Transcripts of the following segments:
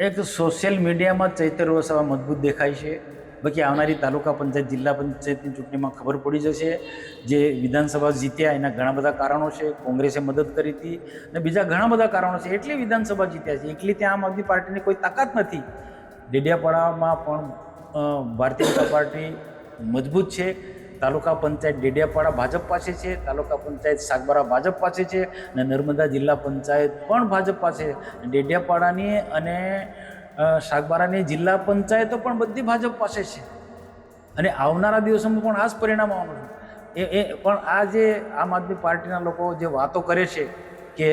એક સોશિયલ મીડિયામાં ચૈતર વસાવા મજબૂત દેખાય છે. બાકી આવનારી તાલુકા પંચાયત, જિલ્લા પંચાયતની ચૂંટણીમાં ખબર પડી જશે. જે વિધાનસભા જીત્યા, એના ઘણા બધા કારણો છે. કોંગ્રેસે મદદ કરી હતી અને બીજા ઘણા બધા કારણો છે. એટલી વિધાનસભા જીત્યા છે. એકલી ત્યાં આમ આદમી પાર્ટીની કોઈ તાકાત નથી. ડેડિયાપાડામાં પણ ભારતીય જનતા પાર્ટી મજબૂત છે. તાલુકા પંચાયત ડેડિયાપાડા ભાજપ પાસે છે, તાલુકા પંચાયત સાગબારા ભાજપ પાસે છે અને નર્મદા જિલ્લા પંચાયત પણ ભાજપ પાસે ડેડિયાપાડાની અને સાગબારાની જિલ્લા પંચાયતો પણ બધી ભાજપ પાસે છે. અને આવનારા દિવસોમાં પણ આ જ પરિણામ આવવાનું છે. એ એ, પણ આ જે આમ આદમી પાર્ટીના લોકો જે વાતો કરે છે કે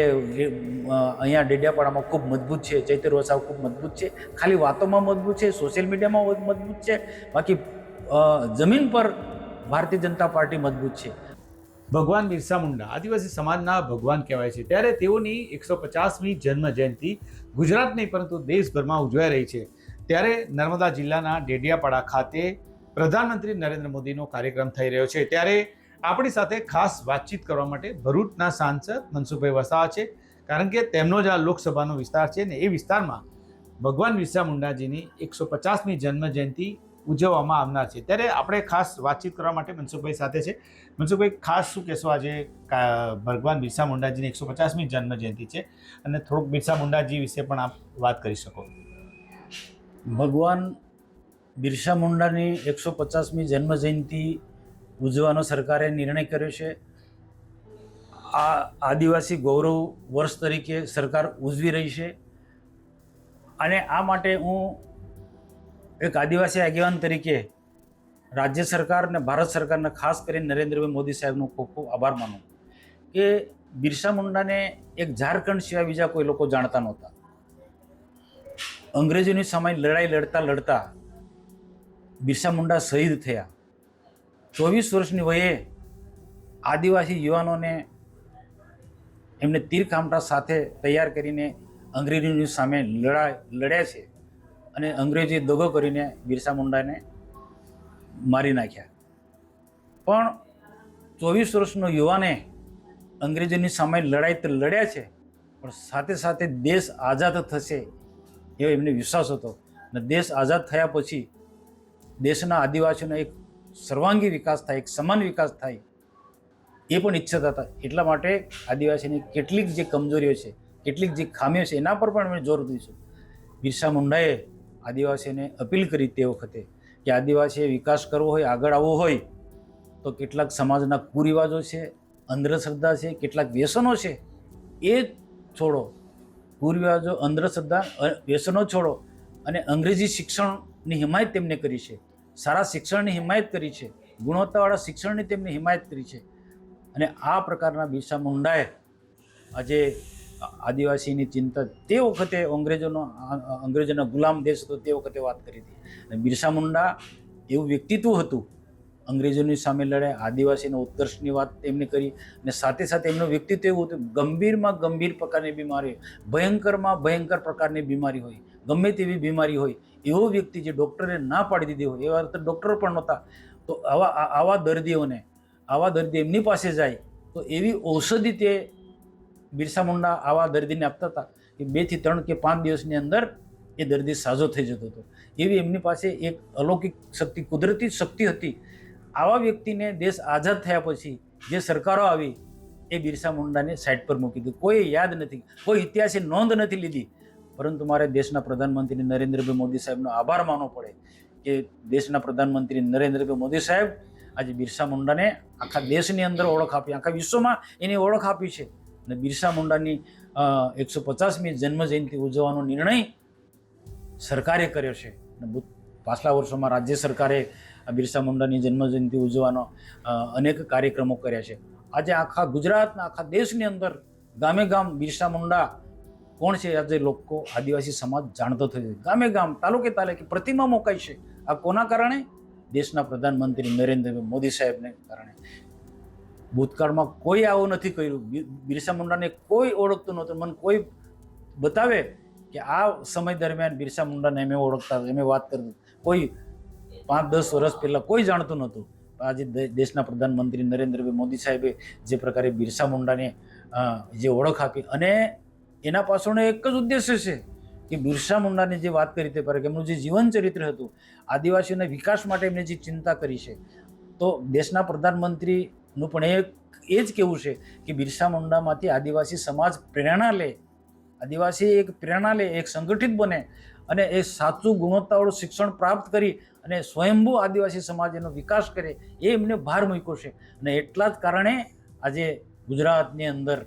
અહીંયા ડેડિયાપાડામાં ખૂબ મજબૂત છે, ચૈતર વસાવ ખૂબ મજબૂત છે, ખાલી વાતોમાં મજબૂત છે, સોશિયલ મીડિયામાં મજબૂત છે, બાકી જમીન પર ભારતીય જનતા પાર્ટી મજબૂત છે. ભગવાન બિરસા મુંડા, આદિવાસી સમાજના ભગવાન કહેવાય છે. ત્યારે તેઓની એકસો પચાસમી જન્મ જયંતિ ગુજરાત નહીં, પરંતુ દેશભરમાં ઉજવાઈ રહી છે. ત્યારે નર્મદા જિલ્લાના ડેડિયાપાડા ખાતે પ્રધાનમંત્રી નરેન્દ્ર મોદીનો કાર્યક્રમ થઈ રહ્યો છે. ત્યારે આપણી સાથે ખાસ વાતચીત કરવા માટે ભરૂચના સાંસદ મનસુખભાઈ વસાવા છે, કારણ કે તેમનો જ આ લોકસભાનો વિસ્તાર છે ને એ વિસ્તારમાં ભગવાન બિરસા મુંડાજીની એકસો પચાસમી જન્મ જયંતિ ઉજવવામાં આવનાર છે. ત્યારે આપણે ખાસ વાતચીત કરવા માટે મનસુખભાઈ સાથે છે. મનસુખભાઈ, ખાસ શું કહેશો આજે? ભગવાન બિરસા મુંડાજીની એકસો પચાસમી જન્મ જયંતિ છે અને થોડુંક બિરસા મુંડાજી વિશે પણ આપ વાત કરી શકો. ભગવાન બિરસા મુંડાની એકસો પચાસમી જન્મ જયંતિ ઉજવવાનો સરકારે નિર્ણય કર્યો છે. આ આદિવાસી ગૌરવ વર્ષ તરીકે સરકાર ઉજવી રહી છે. અને આ માટે હું એક આદિવાસી આગેવાન તરીકે રાજ્ય સરકાર અને ભારત સરકારને ખાસ કરીને નરેન્દ્રભાઈ મોદી સાહેબનો ખૂબ ખૂબ આભાર માનું. કે બિરસા મુંડાને એક ઝારખંડ સિવાય બીજા કોઈ લોકો જાણતા નહોતા. અંગ્રેજોની સામે લડાઈ લડતા લડતા બિરસા મુંડા શહીદ થયા. ચોવીસ વર્ષની વયે આદિવાસી યુવાનોને એમને તીર કામટા સાથે તૈયાર કરીને અંગ્રેજોની સામે લડાઈ લડ્યા છે. અને અંગ્રેજોએ દગો કરીને બિરસા મુંડાને મારી નાખ્યા. પણ ચોવીસ વર્ષનો યુવાને અંગ્રેજોની સામે લડાઈ તો લડ્યા છે, પણ સાથે સાથે દેશ આઝાદ થશે એવો એમને વિશ્વાસ હતો. અને દેશ આઝાદ થયા પછી દેશના આદિવાસીઓનો એક સર્વાંગી વિકાસ થાય, એક સમાન વિકાસ થાય એ પણ ઈચ્છતા હતા. એટલા માટે આદિવાસીની કેટલીક જે કમજોરીઓ છે, કેટલીક જે ખામીઓ છે, એના પર પણ અમે જોર દઈશું બિરસા મુંડાએ આદિવાસીઓને અપીલ કરી તે વખતે કે આદિવાસીએ વિકાસ કરવો હોય, આગળ આવવો હોય, તો કેટલાક સમાજના કુરિવાજો છે, અંધશ્રદ્ધા છે, કેટલાક વ્યસનો છે, એ છોડો. કુરિવાજો, અંધશ્રદ્ધા વ્યસનો છોડો અને અંગ્રેજી શિક્ષણની હિમાયત તેમને કરી છે. સારા શિક્ષણની હિમાયત કરી છે. ગુણવત્તાવાળા શિક્ષણની તેમની હિમાયત કરી છે. અને આ પ્રકારના બિરસા મુંડાએ આજે આદિવાસીની ચિંતા તે વખતે અંગ્રેજોનો, અંગ્રેજોના ગુલામ દેશ હતો તે વખતે વાત કરી હતી. અને બિરસા મુંડા એવું વ્યક્તિત્વ હતું, અંગ્રેજોની સામે લડે, આદિવાસીના ઉત્કર્ષની વાત એમને કરી અને સાથે સાથે એમનું વ્યક્તિત્વ એવું હતું, ગંભીરમાં ગંભીર પ્રકારની બીમારી ભયંકરમાં ભયંકર પ્રકારની બીમારી હોય, ગમે તેવી બીમારી હોય, એવો વ્યક્તિ જે ડૉક્ટરે ના પાડી દીધી હોય, એવા તો ડૉક્ટર પણ નહોતા. તો આવા આવા દર્દીઓને, આવા દર્દી એમની પાસે જાય, તો એવી ઔષધિ તે બિરસા મુંડા આવા દર્દીને આપતા હતા કે બેથી ત્રણ કે પાંચ દિવસની અંદર એ દર્દી સાજો થઈ જતો હતો. એવી એમની પાસે એક અલૌકિક શક્તિ, કુદરતી શક્તિ હતી. આવા વ્યક્તિને દેશ આઝાદ થયા પછી જે સરકારો આવી એ બિરસા મુંડાને સાઈડ પર મૂકી દીધું. કોઈ યાદ નથી, કોઈ ઇતિહાસે નોંધ નથી લીધી. પરંતુ મારે દેશના પ્રધાનમંત્રી નરેન્દ્રભાઈ મોદી સાહેબનો આભાર માનવો પડે કે દેશના પ્રધાનમંત્રી નરેન્દ્રભાઈ મોદી સાહેબ આજે બિરસા મુંડાને આખા દેશની અંદર ઓળખ આપી, આખા વિશ્વમાં એની ઓળખ આપી છે. અને બિરસા મુંડાની એકસો પચાસમી જન્મ જયંતિ ઉજવવાનો નિર્ણય સરકારે કર્યો છે. અને પાછલા વર્ષોમાં રાજ્ય સરકારે બિરસા મુંડાની જન્મજયંતિ ઉજવવાનો અનેક કાર્યક્રમો કર્યા છે. આજે આખા ગુજરાતના આખા દેશની અંદર ગામે ગામ બિરસા મુંડા કોણ છે આજે લોકો આદિવાસી સમાજ જાણતો થયો છે. ગામે ગામ, તાલુકે તાલુકે પ્રતિમા મુકાય છે. આ કોના કારણે? દેશના પ્રધાનમંત્રી નરેન્દ્ર મોદી સાહેબને કારણે. ભૂતકાળમાં કોઈ આવું નથી કર્યું. બિરસા મુંડાને કોઈ ઓળખતું નહોતું. મને કોઈ બતાવે કે આ સમય દરમિયાન બિરસા મુંડાને અમે ઓળખતા અમે વાત કરી કોઈ પાંચ, દસ વર્ષ પહેલાં કોઈ જાણતું નહોતું. આજે દેશના પ્રધાનમંત્રી નરેન્દ્રભાઈ મોદી સાહેબે જે પ્રકારે બિરસા મુંડાને જે ઓળખ આપી અને એના પાછળનો એક જ ઉદ્દેશ્ય છે કે બિરસા મુંડાની જે વાત કરી તે પર એમનું જે જીવન ચરિત્ર હતું, આદિવાસીઓના વિકાસ માટે એમને જે ચિંતા કરી છે, તો દેશના પ્રધાનમંત્રીનું પણ એ એ જ કહેવું છે કે બિરસા મુંડામાંથી આદિવાસી સમાજ પ્રેરણા લે. આદિવાસી એક પ્રેરણા લે, એક સંગઠિત બને અને એ સાચું ગુણવત્તાવાળું શિક્ષણ પ્રાપ્ત કરી અને સ્વયંભૂ આદિવાસી સમાજ એનો વિકાસ કરે એ એમને ભાર મૂક્યો છે. અને એટલા જ કારણે આજે ગુજરાતની અંદર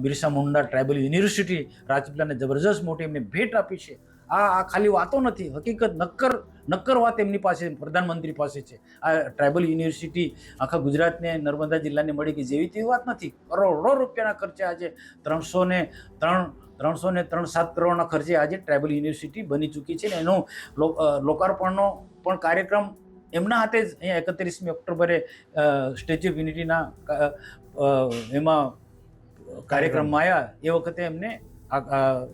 બિરસા મુંડા ટ્રાઇબલ યુનિવર્સિટી રાજપીપલાને જબરજસ્ત મોટી એમને ભેટ આપી છે. આ આ ખાલી વાતો નથી. હકીકત નક્કર નક્કર વાત એમની પાસે, પ્રધાનમંત્રી પાસે છે. આ ટ્રાઇબલ યુનિવર્સિટી આખા ગુજરાતને, નર્મદા જિલ્લાને મળી ગઈ જેવી તેવી વાત નથી. કરોડો રૂપિયાના ખર્ચે આજે ત્રણસો ને ત્રણ ત્રણસો ને ત્રણ સાત કરોડના ખર્ચે આજે ટ્રાઇબલ યુનિવર્સિટી બની ચૂકી છે. ને એનો લોકાર્પણનો પણ કાર્યક્રમ એમના હાથે જ અહીંયા એકત્રીસમી ઓક્ટોબરે સ્ટેચ્યુ ઓફ યુનિટીના એમાં કાર્યક્રમમાં આવ્યા. એ વખતે એમને આ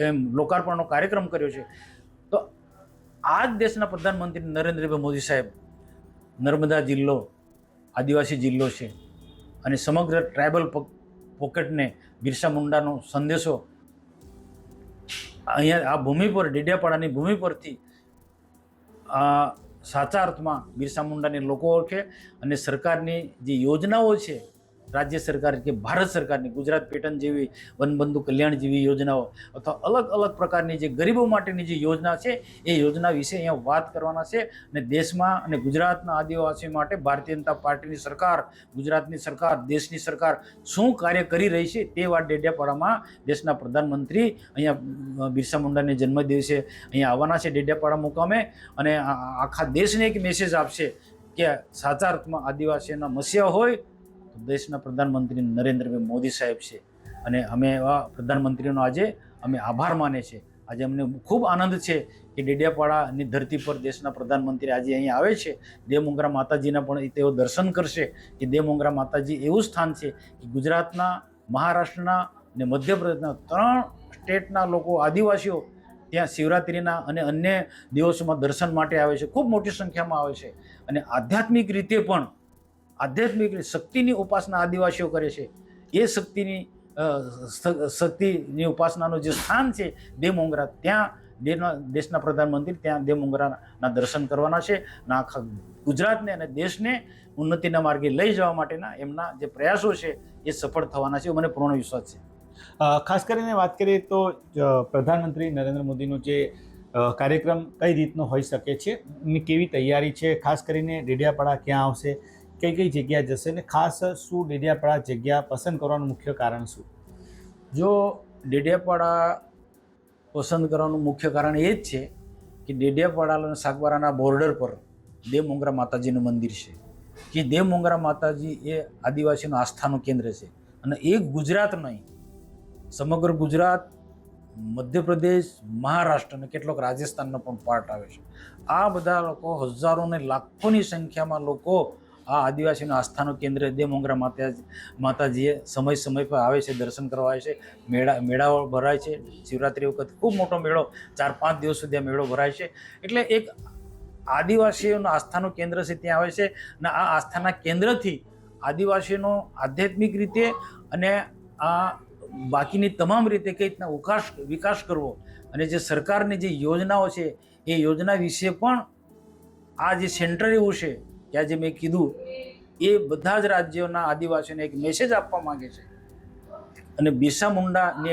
એમ લોકાર્પણનો કાર્યક્રમ કર્યો છે. તો આ જ દેશના પ્રધાનમંત્રી નરેન્દ્રભાઈ મોદી સાહેબ નર્મદા જિલ્લો, આદિવાસી જિલ્લો છે અને સમગ્ર ટ્રાઇબલ પોકેટને બિરસા મુંડાનો સંદેશો અહીંયા આ ભૂમિ પર, ડેડિયાપાડાની ભૂમિ પરથી આ સાચા અર્થમાં બિરસા મુંડાને લોકો ઓળખે અને સરકારની જે યોજનાઓ છે રાજ્ય સરકાર કે ભારત સરકારની, ગુજરાત પેટર્ન જેવી વનબંધુ કલ્યાણ જેવી યોજનાઓ અથવા અલગ અલગ પ્રકારની જે ગરીબો માટેની જે યોજના છે, એ યોજના વિશે અહીંયા વાત કરવાના છે અને દેશમાં અને ગુજરાતના આદિવાસીઓ માટે ભારતીય જનતા પાર્ટીની સરકાર, ગુજરાતની સરકાર, દેશની સરકાર શું કાર્ય કરી રહી છે તે વાત ડેડિયાપાડામાં દેશના પ્રધાનમંત્રી અહીંયા બિરસા મુંડાને જન્મદિવસે અહીંયા આવવાના છે ડેડિયાપાડા મુકામે અને આખા દેશને એક મેસેજ આપશે કે સાચા અર્થમાં આદિવાસીઓના મસ્યા હોય દેશના પ્રધાનમંત્રી નરેન્દ્રભાઈ મોદી સાહેબ છે. અને અમે એવા પ્રધાનમંત્રીનો આજે અમે આભાર માને છે આજે અમને ખૂબ આનંદ છે કે ડેડિયાપાડાની ધરતી પર દેશના પ્રધાનમંત્રી આજે અહીં આવે છે. દેવમોંગરા માતાજીના પણ તેઓ દર્શન કરશે કે દેવમોંગરા માતાજી એવું સ્થાન છે કે ગુજરાતના, મહારાષ્ટ્રના અને મધ્યપ્રદેશના ત્રણ સ્ટેટના લોકો આદિવાસીઓ ત્યાં શિવરાત્રિના અને અન્ય દિવસોમાં દર્શન માટે આવે છે. ખૂબ મોટી સંખ્યામાં આવે છે. અને આધ્યાત્મિક રીતે પણ આધ્યાત્મિક શક્તિની ઉપાસના આદિવાસીઓ કરે છે. એ શક્તિની શક્તિની ઉપાસનાનું જે સ્થાન છે દેમોંગરા, ત્યાં દેશના દેશના પ્રધાનમંત્રી ત્યાં દેમોંગરાના દર્શન કરવાના છે અને આખા ગુજરાતને અને દેશને ઉન્નતિના માર્ગે લઈ જવા માટેના એમના જે પ્રયાસો છે એ સફળ થવાના છે. મને પૂર્ણ વિશ્વાસ છે. ખાસ કરીને વાત કરીએ તો પ્રધાનમંત્રી નરેન્દ્ર મોદીનો જે કાર્યક્રમ કઈ રીતનો હોઈ શકે છે? કેવી તૈયારી છે? ખાસ કરીને ડેડિયાપાડા ક્યાં આવશે? કઈ કઈ જગ્યા જશે ને ખાસ શું ડેડિયાપાડા જગ્યા પસંદ કરવાનું મુખ્ય કારણ શું? જો ડેડિયાપાડા પસંદ કરવાનું મુખ્ય કારણ એ જ છે કે ડેડિયાપાડા અને સાગબારાના બોર્ડર પર દેવમોંગરા માતાજીનું મંદિર છે. કે દેવમોંગરા માતાજી એ આદિવાસીનું આસ્થાનું કેન્દ્ર છે. અને એ ગુજરાત નહીં, સમગ્ર ગુજરાત, મધ્યપ્રદેશ, મહારાષ્ટ્ર અને કેટલોક રાજસ્થાનનો પણ પાર્ટ આવે છે. આ બધા લોકો હજારો ને લાખોની સંખ્યામાં લોકો આ આદિવાસીનું આસ્થાનું કેન્દ્ર દેવમોંગરા માતા માતાજીએ સમય સમય પર આવે છે, દર્શન કરવા આવે છે. મેળા, મેળાઓ ભરાય છે. શિવરાત્રિ વખત ખૂબ મોટો મેળો, ચાર પાંચ દિવસ સુધી આ મેળો ભરાય છે. એટલે એક આદિવાસીઓનું આસ્થાનું કેન્દ્ર છે, ત્યાં આવે છે અને આ આસ્થાના કેન્દ્રથી આદિવાસીઓનો આધ્યાત્મિક રીતે અને આ બાકીની તમામ રીતે કઈ રીતના વિકાસ વિકાસ કરવો અને જે સરકારની જે યોજનાઓ છે, એ યોજના વિશે પણ આ જે સેન્ટર એવું છે કે આજે મેં કીધું, એ બધા જ રાજ્યોના આદિવાસીઓને એક મેસેજ આપવા માંગે છે. અને બિરસા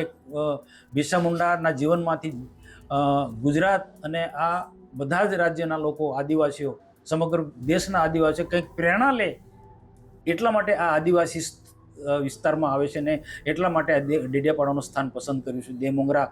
એક બિરસા મુંડાના જીવનમાંથી ગુજરાત અને આ બધા જ રાજ્યના લોકો, આદિવાસીઓ, સમગ્ર દેશના આદિવાસીઓ કંઈક પ્રેરણા લે એટલા માટે આ આદિવાસી વિસ્તારમાં આવે છે ને એટલા માટે આ ડેડિયાપાડાનું સ્થાન પસંદ કર્યું છે. દેમોંગરા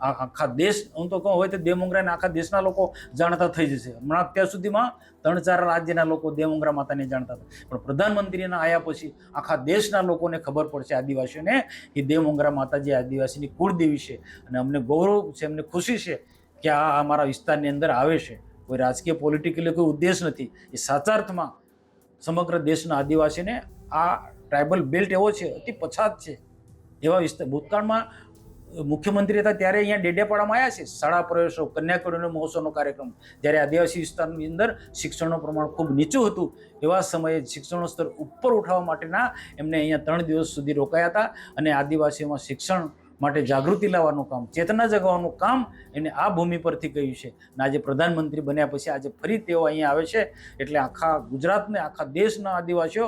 આખા દેશ, હું તો કહું, હોય તો દેમોંગરાને આખા દેશના લોકો જાણતા થઈ જશે. હમણાં અત્યાર સુધીમાં ત્રણ ચાર રાજ્યના લોકો દેમોંગરા માતાને જાણતા હતા. પણ પ્રધાનમંત્રીના આયા પછી આખા દેશના લોકોને ખબર પડશે આદિવાસીઓને કે દેવમોંગરા માતાજી આદિવાસીની કુળદેવી છે. અને અમને ગૌરવ છે, અમને ખુશી છે કે આ અમારા વિસ્તારની અંદર આવે છે. કોઈ રાજકીય પોલિટિકલી કોઈ ઉદ્દેશ નથી. એ સાચા અર્થમાં સમગ્ર દેશના આદિવાસીને આ ટ્રાઇબલ બેલ્ટ એવો છે, અતિ પછાત છે. એવા વિસ્તાર ભૂતકાળમાં મુખ્યમંત્રી હતા ત્યારે અહીંયા ડેડિયાપાડામાં આવ્યા છે. શાળા પ્રવેશો કન્યાકુમારી મહોત્સવનો કાર્યક્રમ. જ્યારે આદિવાસી વિસ્તારની અંદર શિક્ષણનું પ્રમાણ ખૂબ નીચું હતું, એવા સમયે શિક્ષણનું સ્તર ઉપર ઉઠાવવા માટેના એમને અહીંયા ત્રણ દિવસ સુધી રોકાયા હતા અને આદિવાસીઓમાં શિક્ષણ માટે જાગૃતિ લાવવાનું કામ, ચેતના જગાવવાનું કામ એને આ ભૂમિ પરથી કહ્યું છે. અને આજે પ્રધાનમંત્રી બન્યા પછી આજે ફરી તેઓ અહીંયા આવે છે. એટલે આખા ગુજરાતને, આખા દેશના આદિવાસીઓ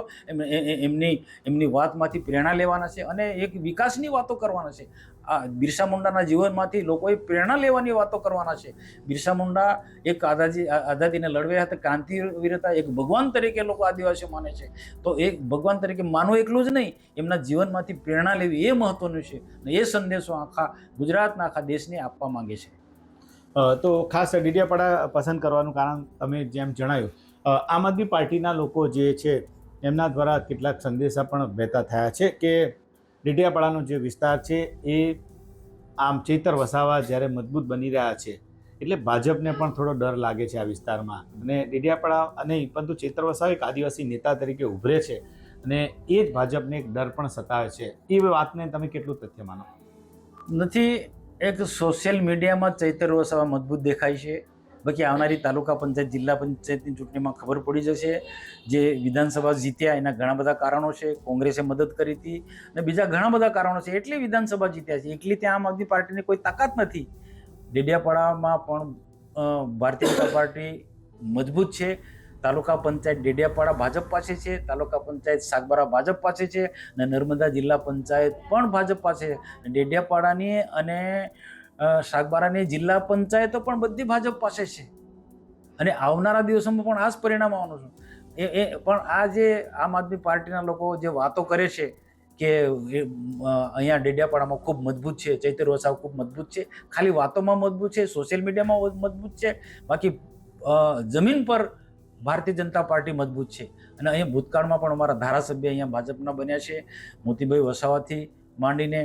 એમની એમની વાતમાંથી પ્રેરણા લેવાના છે અને એક વિકાસની વાતો કરવાના છે. આ બિરસા મુંડાના જીવનમાંથી લોકોએ પ્રેરણા લેવાની વાતો કરવાના છે. બિરસા મુંડા એક આઝાદી આઝાદીને લડવ્યા હતા. ક્રાંતિવીર હતા એક ભગવાન તરીકે લોકો આદિવાસીઓ માને છે. તો એક ભગવાન તરીકે માનવું એકલું જ નહીં, એમના જીવનમાંથી પ્રેરણા લેવી એ મહત્વનું છે અને એ સંદેશો આખા ગુજરાતના, આખા દેશને આપવા માંગે છે. તો ખાસ ડીડિયાપાડા પસંદ કરવાનું કારણ તમે જેમ જણાવ્યું આમ આદમી પાર્ટીના લોકો જે છે, એમના દ્વારા કેટલાક સંદેશા પણ વહેતા થયા છે કે ડીડિયાપાડાનો જે વિસ્તાર છે એ આમ ચેતર વસાવા જ્યારે મજબૂત બની રહ્યા છે, એટલે ભાજપને પણ થોડો ડર લાગે છે આ વિસ્તારમાં. અને ડીડિયાપાડા અને પરંતુ ચેતર વસાવા એક આદિવાસી નેતા તરીકે ઉભરે છે અને એ જ ભાજપને એક ડર પણ સતાવે છે. એ વાતને તમે કેટલું તથ્ય માનો? નથી, એક સોશિયલ મીડિયામાં ચૈતર વસાવા મજબૂત દેખાય છે. બાકી આવનારી તાલુકા પંચાયત, જિલ્લા પંચાયતની ચૂંટણીમાં ખબર પડી જશે. જે વિધાનસભા જીત્યા, એના ઘણા બધા કારણો છે. કોંગ્રેસે મદદ કરી હતી અને બીજા ઘણા બધા કારણો છે. એટલે વિધાનસભા જીત્યા છે. એટલી ત્યાં આમ આદમી પાર્ટીની કોઈ તાકાત નથી. ડેડિયાપાડામાં પણ ભારતીય જનતા પાર્ટી મજબૂત છે. તાલુકા પંચાયત ડેડિયાપાડા ભાજપ પાસે છે. તાલુકા પંચાયત સાગબારા ભાજપ પાસે છે. અને નર્મદા જિલ્લા પંચાયત પણ ભાજપ પાસે છે. ડેડિયાપાડાની અને અ, સાગબારાની જિલ્લા પંચાયતો પણ બધી ભાજપ પાસે છે. અને આવનારા દિવસોમાં પણ આ જ પરિણામ આવવાનું છે. એ એ પણ આ જે આમ આદમી પાર્ટીના લોકો જે વાતો કરે છે કે અહીંયા ડેડિયાપાડામાં ખૂબ મજબૂત છે ચૈતર વસાવ ખૂબ મજબૂત છે ખાલી વાતોમાં મજબૂત છે સોશિયલ મીડિયામાં મજબૂત છે બાકી જમીન પર ભારતીય જનતા પાર્ટી મજબૂત છે. અને અહીંયા ભૂતકાળમાં પણ અમારા ધારાસભ્ય અહીંયા ભાજપના બન્યા છે. મોતીભાઈ વસાવાથી માંડીને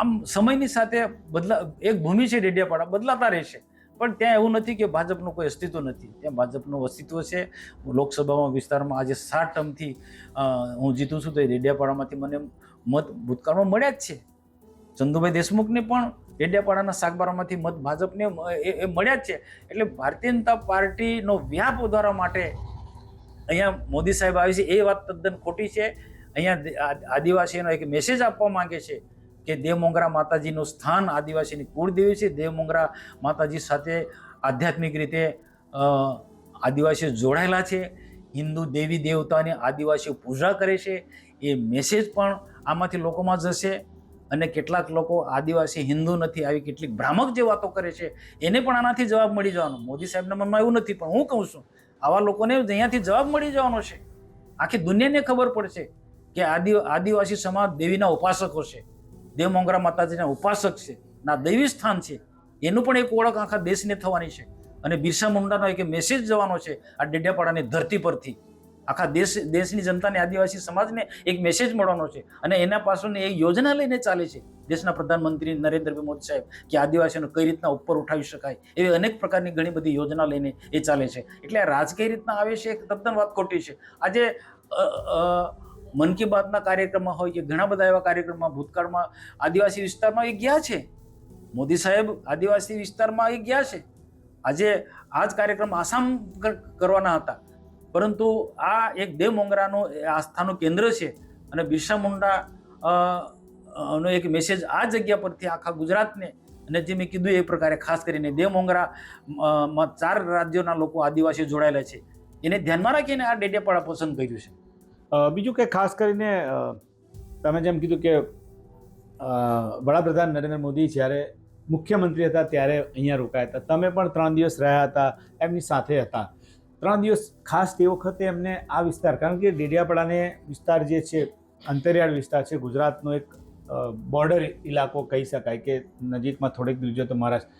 આમ સમયની સાથે બદલા, એક ભૂમિ છે ડેડિયાપાડા, બદલાતા રહેશે. પણ ત્યાં એવું નથી કે ભાજપનું કોઈ અસ્તિત્વ નથી. ત્યાં ભાજપનું અસ્તિત્વ છે. લોકસભામાં વિસ્તારમાં આજે સાત ટર્મથી હું જીતું છું તો એ ડેડિયાપાડામાંથી મને મત ભૂતકાળમાં મળ્યા જ છે. ચંદુભાઈ દેશમુખને પણ ડેડિયાપાડાના શાકબારામાંથી મત ભાજપને એ એ મળ્યા જ છે. એટલે ભારતીય જનતા પાર્ટીનો વ્યાપ વધારવા માટે અહીંયા મોદી સાહેબ આવી છે. એ વાત તદ્દન ખોટી છે. અહીંયા આદિવાસીઓનો એક મેસેજ આપવા માંગે છે. કે દેવમોંગરા માતાજીનું સ્થાન આદિવાસીની કુળદેવી છે. દેવમોંગરા માતાજી સાથે આધ્યાત્મિક રીતે આદિવાસીઓ જોડાયેલા છે. હિન્દુ દેવી દેવતાની આદિવાસીઓ પૂજા કરે છે. એ મેસેજ પણ આમાંથી લોકોમાં જશે અને કેટલાક લોકો આદિવાસી હિન્દુ નથી, આવી કેટલીક ભ્રામક જે વાતો કરે છે, એને પણ આનાથી જવાબ મળી જવાનો. મોદી સાહેબના મનમાં એવું નથી, પણ હું કહું છું, આવા લોકોને અહીંયાથી જવાબ મળી જવાનો છે. આખી દુનિયાને ખબર પડશે કે આદિ, આદિવાસી સમાજ દેવીના ઉપાસકો છે. દેવમોંગરા માતાજીના ઉપાસક છે, ના દૈવી સ્થાન છે, એનું પણ એક ઓળખ આખા દેશને થવાની છે. અને બિરસા મુંડાનો એક મેસેજ જવાનો છે, આ ડેડિયાપાડાની ધરતી પરથી. આખા દેશ, દેશની જનતાને, આદિવાસી સમાજને એક મેસેજ મળવાનો છે. અને એના પાછળની એક યોજના લઈને ચાલે છે, દેશના પ્રધાનમંત્રી નરેન્દ્રભાઈ મોદી સાહેબ, કે આદિવાસીઓને કઈ રીતના ઉપર ઉઠાવી શકાય, એવી અનેક પ્રકારની ઘણી બધી યોજના લઈને એ ચાલે છે. એટલે રાજકીય રીતના આવે છે, એક તદ્દન વાત ખોટી છે. આજે મન કી બાતના કાર્યક્રમમાં હોય કે ઘણા બધા એવા કાર્યક્રમમાં ભૂતકાળમાં આદિવાસી વિસ્તારમાં એ ગયા છે. મોદી સાહેબ આદિવાસી વિસ્તારમાં એ ગયા છે. આજે આ જ કાર્યક્રમ આસામ કરવાના હતા. પરંતુ આ એક દેવ મોંગરાનું આસ્થાનું કેન્દ્ર છે અને બિરસા મુંડા નો એક મેસેજ આ જગ્યા પરથી આખા ગુજરાતને અને જે મેં કીધું એ પ્રકારે ખાસ કરીને દેવ મોંગરા ચાર રાજ્યોના લોકો આદિવાસીઓ જોડાયેલા છે. એને ધ્યાનમાં રાખીને આ ડેડિયાપાડા પસંદ કર્યું છે. બીજું કે ખાસ કરીને તમે જેમ કીધું કે વડાપ્રધાન નરેન્દ્ર મોદી જ્યારે મુખ્યમંત્રી હતા ત્યારે અહીંયા રોકાયા હતા. તમે પણ ત્રણ દિવસ રહ્યા હતા, એમની સાથે હતા. ત્રણ દિવસ ખાસ તે વખતે એમને આ વિસ્તાર, કારણ કે ડેડિયાપાડાને વિસ્તાર જે છે, અંતરિયાળ વિસ્તાર છે, ગુજરાતનો એક બોર્ડર ઇલાકો કહી શકાય કે નજીકમાં થોડેક જોઈએ તો મહારાષ્ટ્ર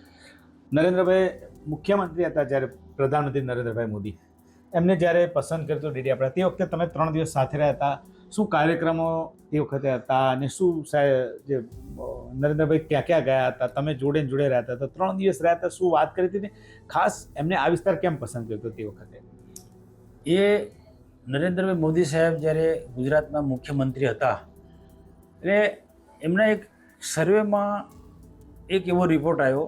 નરેન્દ્રભાઈ મુખ્યમંત્રી હતા જ્યારે પ્રધાનમંત્રી નરેન્દ્રભાઈ મોદી. એમને જ્યારે પસંદ કરતો ડેડિયાપાડા તે વખતે તમે ત્રણ દિવસ સાથે રહ્યા હતા. શું કાર્યક્રમો તે વખતે હતા અને શું સાહેબ જે નરેન્દ્રભાઈ ક્યાં ક્યાં ગયા હતા? તમે જોડે જોડે રહ્યા હતા. તો ત્રણ દિવસ રહ્યા હતા, શું વાત કરી હતી ખાસ એમને આ વિસ્તાર કેમ પસંદ કર્યો હતો તે વખતે? એ નરેન્દ્રભાઈ મોદી સાહેબ જ્યારે ગુજરાતના મુખ્યમંત્રી હતા, એટલે એમના એક સર્વેમાં એક એવો રિપોર્ટ આવ્યો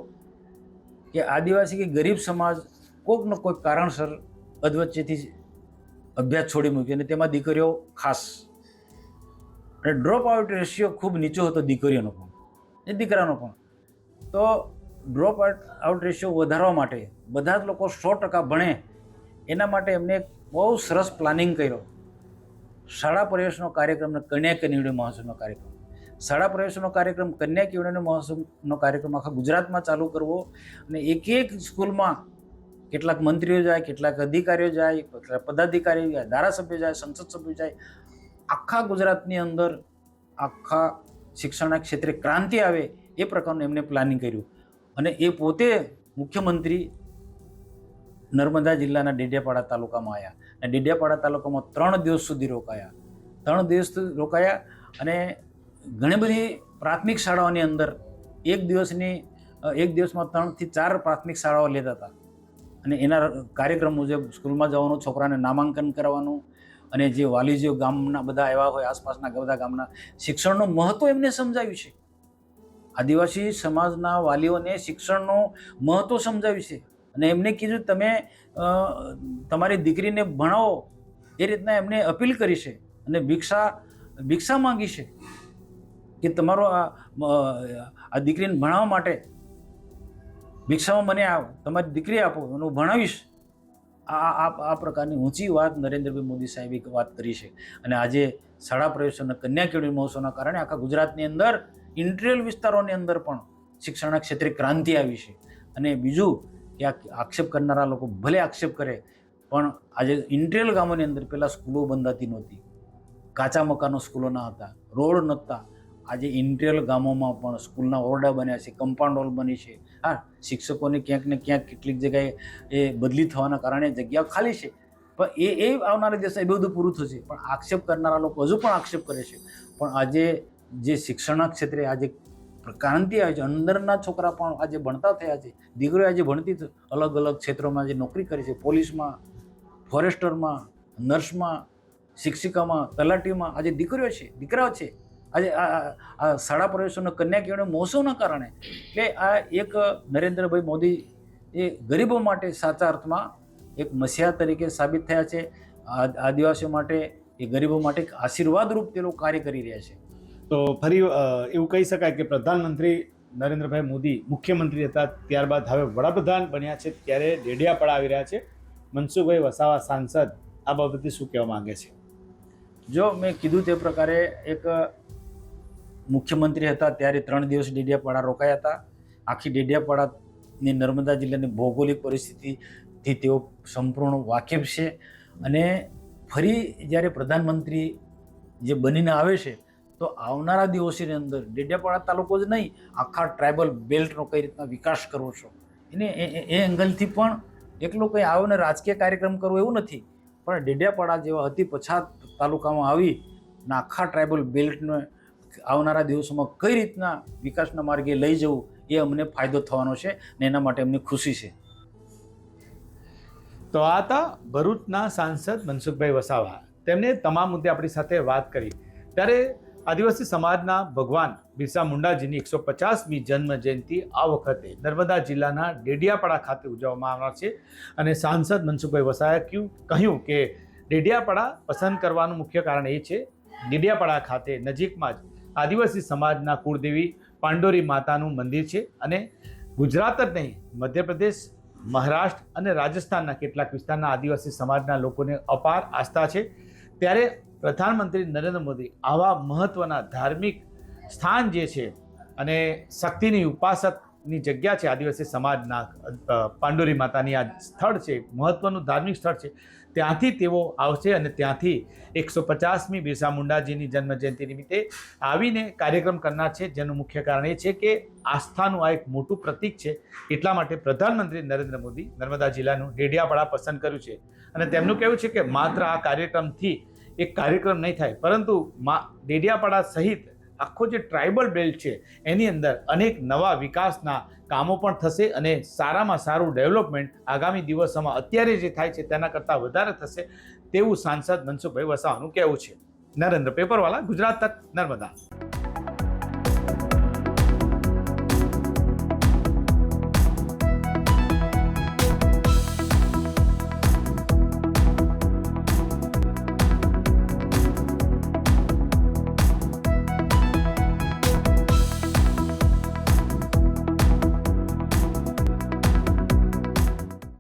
કે આદિવાસી કે ગરીબ સમાજ કોઈક ને કોઈક કારણસર અધવચ્ચેથી અભ્યાસ છોડી મૂક્યો અને તેમાં દીકરીઓ ખાસ. અને ડ્રોપ આઉટ રેશિયો ખૂબ નીચો હતો દીકરીઓનો પણ એ દીકરાનો પણ. તો ડ્રોપ આઉટ રેશિયો વધારવા માટે બધા જ લોકો સો ટકા ભણે, એના માટે એમને એક બહુ સરસ પ્લાનિંગ કર્યો. શાળા પ્રવેશનો કાર્યક્રમ અને કન્યા કેવડી મહોત્સવનો કાર્યક્રમ. શાળા પ્રવેશનો કાર્યક્રમ કન્યા કેળવણી મહોત્સવનો કાર્યક્રમ આખા ગુજરાતમાં ચાલુ કરવો અને એક એક સ્કૂલમાં કેટલાક મંત્રીઓ જાય, કેટલાક અધિકારીઓ જાય, કેટલાક પદાધિકારીઓ જાય, ધારાસભ્યો જાય, સંસદ સભ્યો જાય. આખા ગુજરાતની અંદર આખા શિક્ષણના ક્ષેત્રે ક્રાંતિ આવે એ પ્રકારનું એમને પ્લાનિંગ કર્યું. અને એ પોતે મુખ્યમંત્રી નર્મદા જિલ્લાના ડેડિયાપાડા તાલુકામાં આવ્યા અને ડેડિયાપાડા તાલુકામાં ત્રણ દિવસ સુધી રોકાયા. ત્રણ દિવસ રોકાયા અને ઘણી બધી પ્રાથમિક શાળાઓની અંદર એક દિવસની એક દિવસમાં ત્રણથી ચાર પ્રાથમિક શાળાઓ લેતા હતા. અને એના કાર્યક્રમ મુજબ સ્કૂલમાં જવાનું, છોકરાને નામાંકન કરવાનું અને જે વાલીજીઓ ગામના બધા એવા હોય, આસપાસના બધા ગામના, શિક્ષણનું મહત્ત્વ એમને સમજાવ્યું છે. આદિવાસી સમાજના વાલીઓને શિક્ષણનું મહત્ત્વ સમજાવ્યું છે. અને એમને કીધું, તમે તમારી દીકરીને ભણાવો. એ રીતના એમને અપીલ કરી છે અને ભિક્ષા ભિક્ષા માંગી છે કે તમારો આ દીકરીને ભણાવવા માટે ભિક્ષામાં મને આવ, તમારી દીકરી આપો, હું ભણાવીશ. આ આ આ પ્રકારની ઊંચી વાત નરેન્દ્રભાઈ મોદી સાહેબે વાત કરી છે. અને આજે શાળા પ્રવેશોના કન્યા કેળવણી મહોત્સવના કારણે આખા ગુજરાતની અંદર, ઇન્ટ્રિયલ વિસ્તારોની અંદર પણ શિક્ષણના ક્ષેત્રે ક્રાંતિ આવી છે. અને બીજું કે આ આક્ષેપ કરનારા લોકો ભલે આક્ષેપ કરે, પણ આજે ઇન્ટ્રિયલ ગામોની અંદર પહેલાં સ્કૂલો બંધાતી નહોતી. કાચા મકાનો સ્કૂલો ના હતા, રોડ નહોતા. આજે ઇન્ટ્રિયલ ગામોમાં પણ સ્કૂલના ઓરડા બન્યા છે, કમ્પાઉન્ડ હોલ બની છે. હા, શિક્ષકોને ક્યાંક ને ક્યાંક કેટલીક જગ્યાએ એ બદલી થવાના કારણે જગ્યાઓ ખાલી છે. પણ એ એ આવનારા દિવસે એ બધું પૂરું થશે. પણ આક્ષેપ કરનારા લોકો હજુ પણ આક્ષેપ કરે છે. પણ આજે જે શિક્ષણના ક્ષેત્રે આજે ક્રાંતિ આવી છે, અંદરના છોકરા પણ આજે ભણતા થયા છે. દીકરીઓ આજે ભણતી અલગ અલગ ક્ષેત્રોમાં જે નોકરી કરી છે. પોલીસમાં, ફોરેસ્ટરમાં, નર્સમાં, શિક્ષિકામાં, તલાટીમાં આજે દીકરીઓ છે, દીકરાઓ છે. આજે આ શાળા પ્રવેશોના કન્યા કેળવણી મહોત્સવના કારણે એટલે આ એક નરેન્દ્રભાઈ મોદી એ ગરીબો માટે સાચા અર્થમાં એક મસીહા તરીકે સાબિત થયા છે. આદિવાસીઓ માટે એ ગરીબો માટે એક આશીર્વાદરૂપ તે લોકો કાર્ય કરી રહ્યા છે. તો ફરી એવું કહી શકાય કે પ્રધાનમંત્રી નરેન્દ્રભાઈ મોદી મુખ્યમંત્રી હતા ત્યારબાદ હવે વડાપ્રધાન બન્યા છે ત્યારે ડેડિયાપાડા આવી રહ્યા છે. મનસુખભાઈ વસાવા સાંસદ આ બાબતે શું કહેવા માંગે છે? જો મેં કીધું તે પ્રકારે એક મુખ્યમંત્રી હતા, ત્યારે ત્રણ દિવસ ડેડિયાપાડા રોકાયા હતા. આખી ડેડિયાપાડાની નર્મદા જિલ્લાની ભૌગોલિક પરિસ્થિતિથી તેઓ સંપૂર્ણ વાકેફ છે. અને ફરી જ્યારે પ્રધાનમંત્રી જે બનીને આવે છે, તો આવનારા દિવસોની અંદર ડેડિયાપાડા તાલુકો જ નહીં, આખા ટ્રાઇબલ બેલ્ટનો કઈ રીતના વિકાસ કરવો છો? એને એ- એંગલથી પણ એકલો કંઈ આવો ને રાજકીય કાર્યક્રમ કરવો એવું નથી. પણ ડેડિયાપાડા જેવા અતિ પછાત તાલુકામાં આવી ને આખા ટ્રાઇબલ બેલ્ટને આવનારા દિવસોમાં કઈ રીતના વિકાસના માર્ગે લઈ જવું એ અમને ફાયદો થવાનો છે ને એના માટે અમને ખુશી છે. તો આ હતા ભરૂચના સાંસદ મનસુખભાઈ વસાવા. તેમણે તમામ મુદ્દે આપણી સાથે વાત કરી. ત્યારે આદિવાસી સમાજના ભગવાન બિરસા મુંડાજીની એકસો પચાસમી જન્મ જયંતિ આ વખતે નર્મદા જિલ્લાના ડેડિયાપાડા ખાતે ઉજવવામાં આવનાર છે અને સાંસદ મનસુખભાઈ કહ્યું કહ્યું કે ડેડિયાપાડા પસંદ કરવાનું મુખ્ય કારણ એ છે, ડેડિયાપાડા ખાતે નજીકમાં જ આદિવાસી સમાજના કુળદેવી પાંડોરી માતાનું મંદિર છે અને ગુજરાત જ નહીં, મધ્યપ્રદેશ, મહારાષ્ટ્ર અને રાજસ્થાનના કેટલાક વિસ્તારના આદિવાસી સમાજના લોકોને અપાર આસ્થા છે. ત્યારે પ્રધાનમંત્રી નરેન્દ્ર મોદી આવા મહત્ત્વના ધાર્મિક સ્થાન જે છે અને શક્તિની ઉપાસકની જગ્યા છે આદિવાસી સમાજના પાંડોરી માતાની આ સ્થળ છે મહત્ત્વનું ધાર્મિક સ્થળ છે ત્યાંથી તેઓ આવશે અને ત્યાંથી એકસો પચાસમી બિરસા મુંડાજીની જન્મ જયંતિ નિમિત્તે આવીને કાર્યક્રમ કરનાર છે. જેનું મુખ્ય કારણ એ છે કે આસ્થાનું આ એક મોટું પ્રતીક છે. એટલા માટે પ્રધાનમંત્રી નરેન્દ્ર મોદી નર્મદા જિલ્લાનું ડેડિયાપાડા પસંદ કર્યું છે. અને તેમનું કહેવું છે કે માત્ર આ કાર્યક્રમથી એક કાર્યક્રમ નહીં થાય, પરંતુ મા ડેડિયાપાડા સહિત આખો જે ટ્રાઇબલ બેલ્ટ છે, એની અંદર અનેક નવા વિકાસના કામો પણ થશે અને સારામાં સારું ડેવલપમેન્ટ આગામી દિવસોમાં અત્યારે જે થાય છે, તેના કરતાં વધારે થશે તેવું સાંસદ મનસુખભાઈ વસાવાનું કહેવું છે. નરેન્દ્ર પેપરવાલા, ગુજરાત તક નર્મદા.